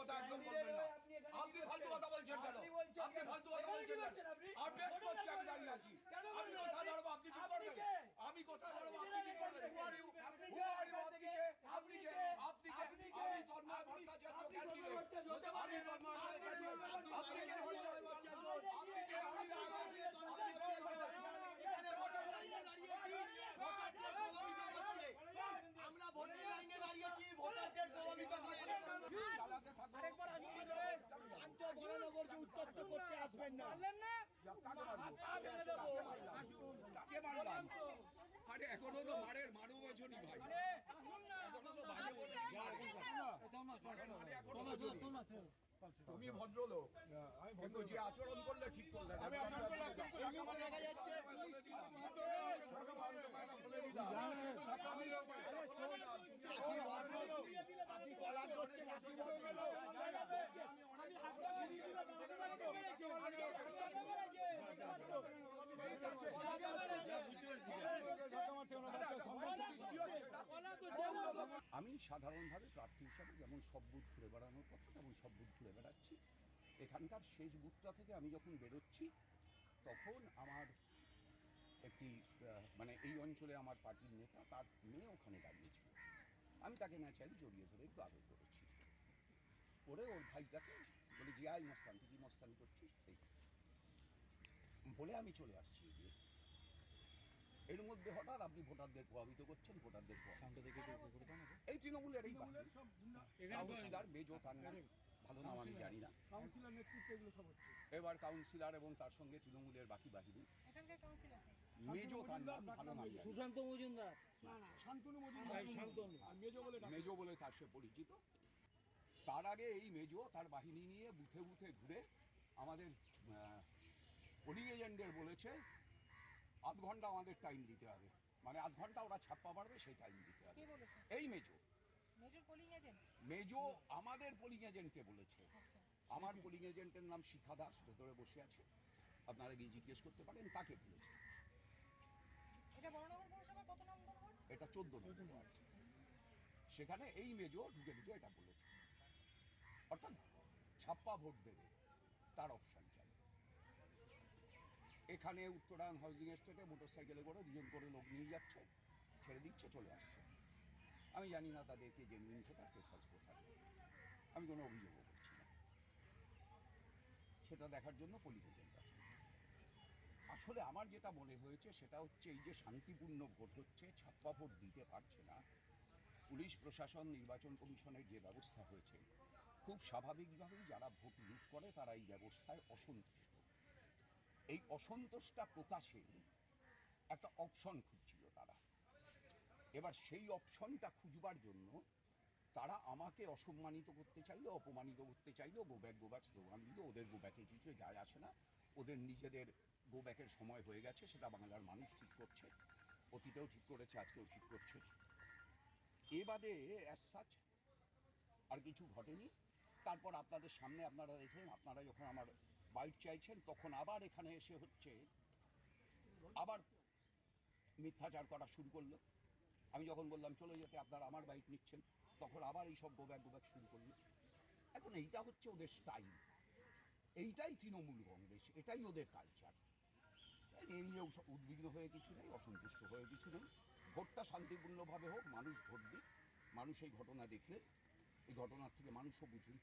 কথা একদম বলবেন না। আপনি ফালতু কথা বলছেন কেন? আপনি কেন? ফালতু কথা বলছেন আপনি? আমি দাঁড়িয়ে আছি। আমি কথা ধরবো আপনি কি করবেন? আমি কথা ধরবো আপনি কি করবেন? Who are you? আপনি Who কে? আপনি কে? আপনি কে? আপনি কে? আমি তন্ময় ভট্টাচার্য আপনি ভট্টাচার্য। তন্ময় আপনি ক্যান্ডিডেট তন্ময় আপনি কে ভট্টাচার্য? ভট্টাচার্য? আপনি আপনি কে আপনি কে আপনি কে এখানে ভোটের লাইনে দাঁড়িয়েছি ভোটারদের প্রভাবিত হচ্ছে আমরা ভোটের লাইনে দাঁড়িয়েছি ভোটারদের প্রভাবিত হচ্ছে চালাতে থাকো শান্ত বড়নগরকে উত্তপ্ত করতে আসবেন না আরে এখনও তো মারের মারু বছরই ভাই এখনও তো মারে বলে তুমি ভদ্রলোক কিন্তু যে আচরণ করলে ঠিক করলে আমি আমি সাধারণভাবে প্রার্থী হিসাবে যেমন সব বুথ ঘুরে বেড়ানোর কথা, তেমন সব বুথ ঘুরে বেড়াচ্ছি। এখানকার শেষ বুথটা থেকে আমি যখন বেরোচ্ছি, তখন আমার একটি মানে এই অঞ্চলে আমার পার্টির নেতা তার মেয়ে ওখানে দাঁড়িয়েছিল আমি তাকে ন্যাচারালি জড়িয়ে ধরে একটু আদর করেছি। করে ওর ভাইটাকে বলে যে আই মস্তান, তুই কি মস্তানি করছিস? সেই বলে আমি চলে আসছি এগিয়ে এর মধ্যে হঠাৎ আপনি ভোটারদের প্রভাবিত করছেন ভোটারদের এই তৃণমূলের এই কাউন্সিলর মেজো তার ভালো নাম আমি জানি না। কাউন্সিলর নেতৃত্বে এগুলো সব হচ্ছে। এবার কাউন্সিলর এবং তার সঙ্গে তৃণমূলের বাকি বাহিনী। মেজো তার নাম ভালো নাম সুশান্ত মজুমদার। শান্তনু মজুমদার। শান্তনু। আর মেজো বলে ডাকে। মেজো বলে তার সে পরিচিত। তার আগে এই মেজো তার বাহিনী নিয়ে বুথে বুথে ঘুরে আমাদের পোলিং এজেন্টদের বলেছে আধ ঘণ্টা আমাদের টাইম দিতে হবে। মানে আধ ঘণ্টা ওরা ছাপ্পা মারবে সেই টাইম দিতে হবে। এই মেজো। মেজো আমাদের পোলিং এজেন্টকে বলেছে। আচ্ছা। আমার পোলিং এজেন্টের নাম শিখা দাস ভেতরে বসে আছে। আপনারা গিয়ে জিজ্ঞেস করতে পারেন তাকে বলেছে। এটা চোদ্দ নম্বর সেখানে এই মেজো ঢুকে ঢুকে এটা বলেছে। অর্থাৎ ছাপ্পা ভোট দেবে তার অপশন চাই এখানে উত্তরায়ণ হাউজিং এস্টেটে মোটর সাইকেলে করে দুজন করে লোক নিয়ে যাচ্ছে, ছেড়ে দিচ্ছে, চলে আসছে। আমি জানি না তাদেরকে জেনুইন কোথায় কে ফলস কোথায় আমি কোনো অভিযোগও করছি না। সেটা দেখার জন্য পুলিশ আসলে আমার যেটা মনে হয়েছে, সেটা হচ্ছে এই যে শান্তিপূর্ণ ভোট হচ্ছে, ছাপ্পা ভোট দিতে পারছে না। পুলিশ প্রশাসন, নির্বাচন কমিশনের যে ব্যবস্থা হয়েছে, খুব স্বাভাবিকভাবেই যারা ভোট লুট করে, তারা এই ব্যবস্থায় অসন্তুষ্ট। এই অসন্তোষটা প্রকাশে একটা অপশন খুঁজছিল তারা। এবার সেই অপশনটা খুঁজবার জন্য তারা আমাকে অসম্মানিত করতে চাইলো, অপমানিত করতে চাইলো গোব্যাক গোব্যাক স্লোগান দিল, ওদের গোব্যাকে কিছু যায় আসে না। ওদের নিজেদের গোব্যাকের সময় হয়ে গেছে, সেটা বাংলার মানুষ ঠিক করছে, অতীতেও ঠিক করেছে, আজকেও ঠিক করছে। এ বাদে অ্যাজ আর কিছু ঘটেনি। তারপর আপনাদের সামনে আপনারা দেখলেন, আপনারা যখন আমার বাইট চাইছেন, তখন আবার এখানে এসে হচ্ছে আবার মিথ্যাচার করা শুরু করল। আমি যখন বললাম, চলে যেতে, আপনারা আমার বাইক নিচ্ছেন, তখন আবার এই সব গোব্যাক গোব্যাক শুরু করল। এখন এইটা হচ্ছে ওদের স্টাইল এইটাই তৃণমূল কংগ্রেস, এটাই ওদের কালচার এই নিয়ে উদ্বিগ্ন হয়ে কিছু নেই, অসন্তুষ্ট হয়ে কিছু নেই। ভোটটা শান্তিপূর্ণভাবে হোক, মানুষ ভোট দিক, মানুষ এই ঘটনা দেখলে, এই ঘটনার থেকে মানুষও বুঝুন